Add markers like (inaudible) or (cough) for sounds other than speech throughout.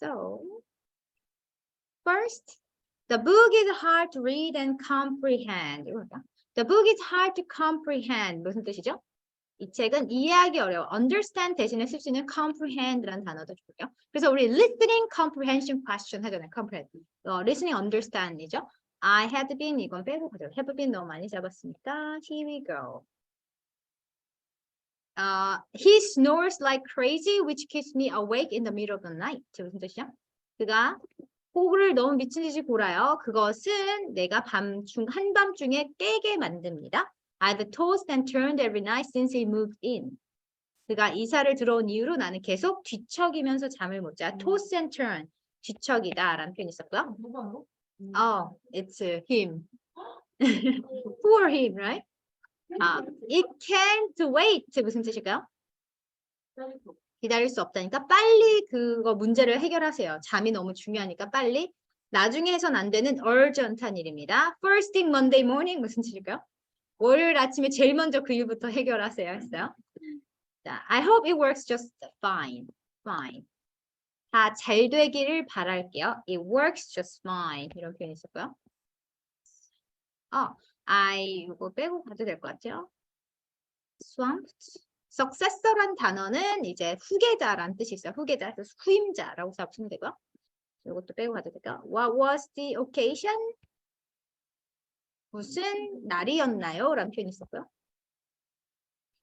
So, first, the book is hard to read and comprehend. The book is hard to comprehend. 무슨 뜻이죠? 이 책은 이해하기 어려워. understand 대신에 쓸 수 있는 comprehend라는 단어도 좋고요. 그래서 우리 listening comprehension question 하잖아요. comprehend. 어, listening understand이죠. I had been 이건 빼고 가죠. have been 너무 많이 잡았으니까 here we go. Uh, he snores like crazy, which keeps me awake in the middle of the night. 무슨 뜻이야? 그가 호를 너무 미친 듯이 골아요. 그것은 내가 밤중 한밤중에 깨게 만듭니다. I've tossed and turned every night since he moved in. 그가 이사를 들어온 이후로 나는 계속 뒤척이면서 잠을 못 자. Toss and turn. 뒤척이다라는 표현이 있었고요. 누가요? Oh, it's uh, him. Poor him, right? 아, it can't wait. 무슨 뜻일까요? 기다릴 수 없다니까 빨리 그거 문제를 해결하세요. 잠이 너무 중요하니까 빨리. 나중에 해선 안 되는 urgent한 일입니다. First thing Monday morning 무슨 뜻일까요? 월요일 아침에 제일 먼저 그 일부터 해결하세요 했어요. 자, I hope it works just fine. Fine. 다 잘 되기를 바랄게요. It works just fine. 이런 표현이 있었고요. 어, I 이거 빼고 가도 될 것 같죠? swamped. successor란 단어는 이제 후계자란 뜻이 있어요. 후계자, 그래서 후임자라고 잡으면 되고요. 이것도 빼고 가도 될까요? What was the occasion? 무슨 날이었나요? 라는 표현이 있었고요.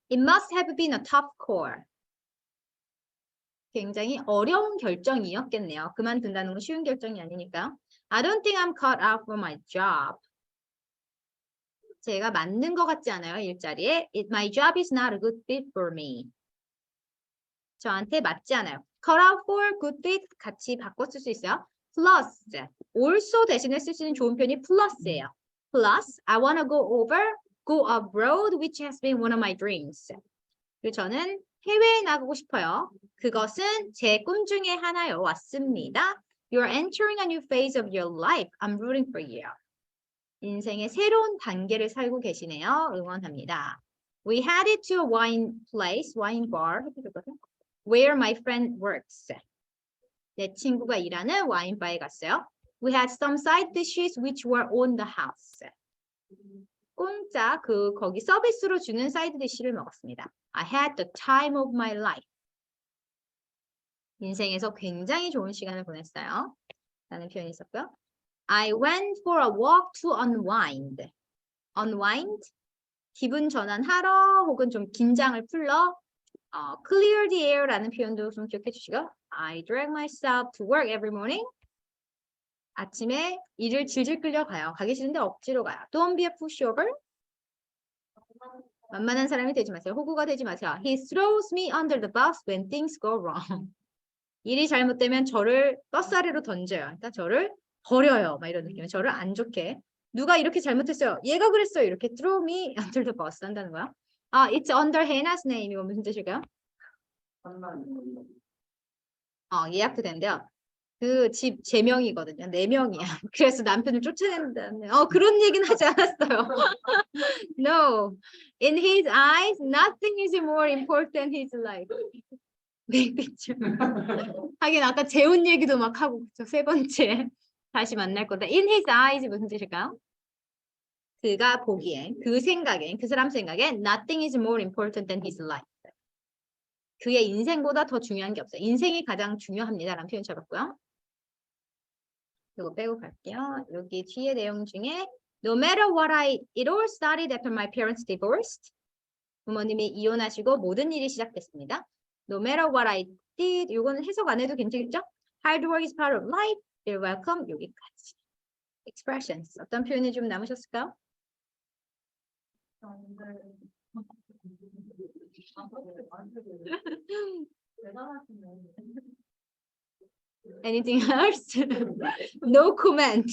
It must have been a tough call. 굉장히 어려운 결정이었겠네요. 그만둔다는 건 쉬운 결정이 아니니까요. I don't think I'm cut out for my job. 제가 맞는 것 같지 않아요, 일자리에. It, my job is not a good fit for me. 저한테 맞지 않아요. cut out for, good fit 같이 바꿔 쓸 수 있어요. plus, also 대신에 쓸 수 있는 좋은 편이 plus예요. plus, I want to go over, go abroad, which has been one of my dreams. 그리고 저는 해외에 나가고 싶어요. 그것은 제 꿈 중에 하나요. 왔습니다. You're entering a new phase of your life. I'm rooting for you. 인생의 새로운 단계를 살고 계시네요. 응원합니다. We headed to a wine place, wine bar, where my friend works. 내 친구가 일하는 와인바에 갔어요. We had some side dishes which were on the house. 공짜 그 거기 서비스로 주는 사이드 디쉬를 먹었습니다. I had the time of my life. 인생에서 굉장히 좋은 시간을 보냈어요. 라는 표현이 있었고요. I went for a walk to unwind. unwind 기분 전환하러 혹은 좀 긴장을 풀러 어, clear the air라는 표현도 좀 기억해 주시고 I drag myself to work every morning. 아침에 일을 질질 끌려가요. 가기 싫은데 억지로 가요. Don't be a pushover. 만만한 사람이 되지 마세요. 호구가 되지 마세요. He throws me under the bus when things go wrong. 일이 잘못되면 저를 아래로 던져요. 그러니까 저를 버려요. 막 이런 느낌. 저를 안 좋게. 누가 이렇게 잘못했어요. 얘가 그랬어요. 이렇게 throw me under the bus 한다는 거야. 아, it's under Hannah's name. 이거 무슨 뜻일까요? 어, 예약도 된대요. 그 집 제명이거든요. 네 명이야. (laughs) 그래서 남편을 쫓아낸다는. 어, 그런 얘기는 하지 않았어요. (laughs) no. In his eyes, nothing is more important than his life. (laughs) 네, 그쵸. 하긴 아까 재혼 얘기도 막 하고 그쵸. 세 번째 다시 만날 거다. In his eyes 무슨 뜻일까요? 그가 보기엔, 그 생각엔, 그 사람 생각엔 nothing is more important than his life. 그의 인생보다 더 중요한 게 없어요. 인생이 가장 중요합니다라는 표현 잡았고요. 이거 빼고 갈게요. 여기 뒤에 내용 중에 No matter what I, it all started after my parents divorced. 부모님이 이혼하시고 모든 일이 시작됐습니다. No matter what I did. 이거는 해석 안 해도 괜찮겠죠? Hard work is part of life. You're welcome. 여기까지. Expressions. 어떤 표현이 좀 남으셨을까요? Anything else? (laughs) no comment.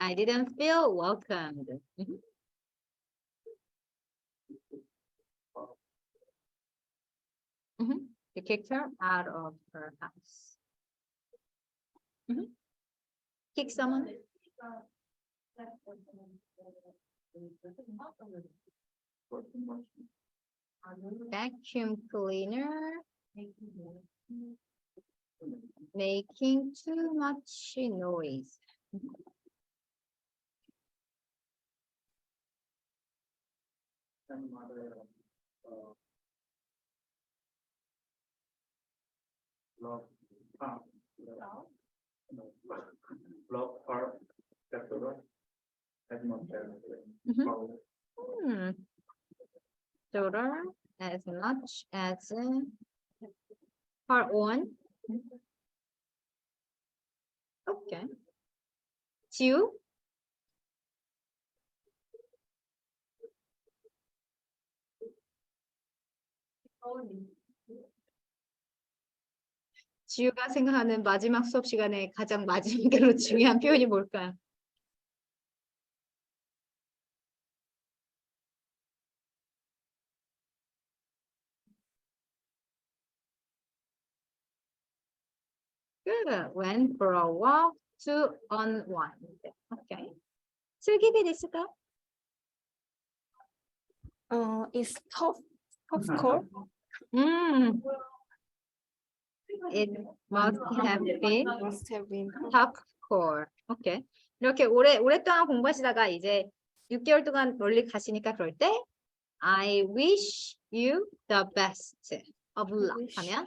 I didn't feel welcomed. Mhm. Mhm. You kicked her out of her house. Mhm. Kick someone? vacuum cleaner making too much noise. Block part Dakota, Edmond, Mhm. Hmm. Daughter as much as uh, part one. Okay. Two. Only. 지우가 생각하는 마지막 수업 시간에 가장 마지막으로 중요한 표현이 뭘까요? Good. Went for a walk to unwind. Okay. 슬기비 됐을까? Uh, is tough, tough core. 음. It must have been Must have been. top core. 오케이. 이렇게 오래 오랫동안 공부하시다가 이제 6개월 동안 멀리 가시니까 그럴 때 I wish you the best of luck. 하면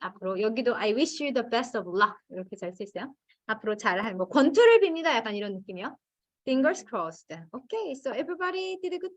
앞으로 여기도 I wish you the best of luck 이렇게 잘수 있어요. 앞으로 잘할 뭐 권투를 빕니다. 약간 이런 느낌이요. Fingers crossed. Okay, so everybody did a good